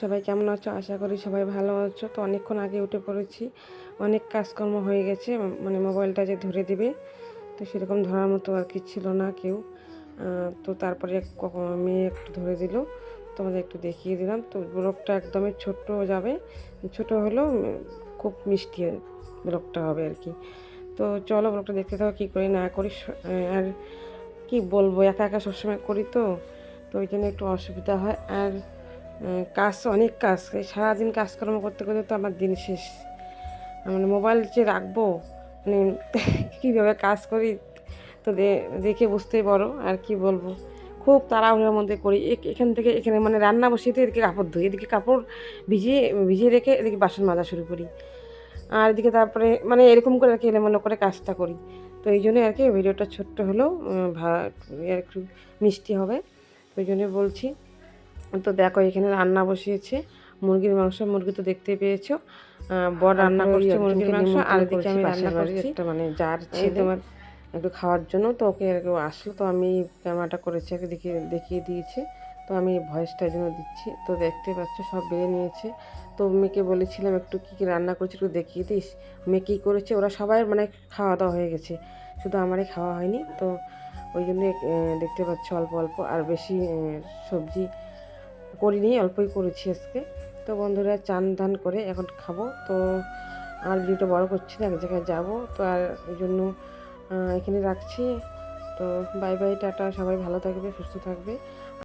সবাই কেমন আছো? আশা করি সবাই ভালো আছো। তো অনেকক্ষণ আগে উঠে পড়েছি। অনেক কাজকর্ম হয়ে গেছে মানে মোবাইলটা যে ধরে দিবে, তো সেরকম ধরার মতো আর কি ছিল না কেউ। তো তারপরে মেয়ে একটু ধরে দিল। তোমাদের একটু দেখিয়ে দিলাম। তো ব্লগটা একদমই ছোট্ট যাবে। ছোট হলেও খুব মিষ্টি ব্লগটা হবে আর কি। তো চলো ব্লগটা দেখতে থাকো, কী করি না করি। আর কি বলব, একা একা সবসময় করি তো। তো ওই জন্য একটু অসুবিধা হয়। আর কাজ, অনেক কাজ। সারাদিন কাজকর্ম করতে করতে তো আমার দিন শেষ। মানে মোবাইল যে রাখব মানে কীভাবে কাজ করি, তো দেখে বুঝতেই পারো আর কি বলব। খুব তাড়াহুড়োর মধ্যে করি। এখান থেকে, এখানে মানে রান্না বসিয়ে এদিকে কাপড় ধুই, এদিকে কাপড় ভিজিয়ে ভিজিয়ে রেখে এদিকে বাসন মাজা শুরু করি। আর এদিকে তারপরে মানে এরকম করে আর কি এলোমেলো করে কাজটা করি। তো এই জন্যই আর কি ভিডিওটা ছোট্ট হলেও ভা আর একটু মিষ্টি হবে। ওই জন্যই বলছি। তো দেখো এখানে রান্না বসিয়েছে। মুরগির মাংস মুরগি তো দেখতে পেয়েছ। বড় রান্না করছে মুরগির মাংস আর এদিকে আমি রান্না করছি। একটা মানে ছিল তোমার একটু খাওয়ার জন্য তো ওকে আর কি ও আসলো তো আমি ক্যামেরাটা করেছি আর দেখিয়ে দেখিয়ে দিয়েছে। তো আমি ভয়েসটার জন্য দিচ্ছি। তো দেখতে পাচ্ছ সব বেড়ে নিয়েছে। তো মেয়েকে বলেছিলাম একটু কী কী রান্না করেছি একটু দেখিয়ে দিস। মেয়ে কী করেছে ওরা সবাই মানে খাওয়া দাওয়া হয়ে গেছে। শুধু আমারই খাওয়া হয়নি তো ওই জন্য দেখতে পাচ্ছ অল্প অল্প আর বেশি সবজি করিনি, অল্পই করেছি আজকে। তো বন্ধুরা, চান ধান করে এখন খাব। তো আর ভিডিওটা বড় করছি না, এক জায়গায় যাব। তো আর ওই জন্য এখানে রাখছি। তো বাই বাই টাটা, সবাই ভালো থাকবে, সুস্থ থাকবে।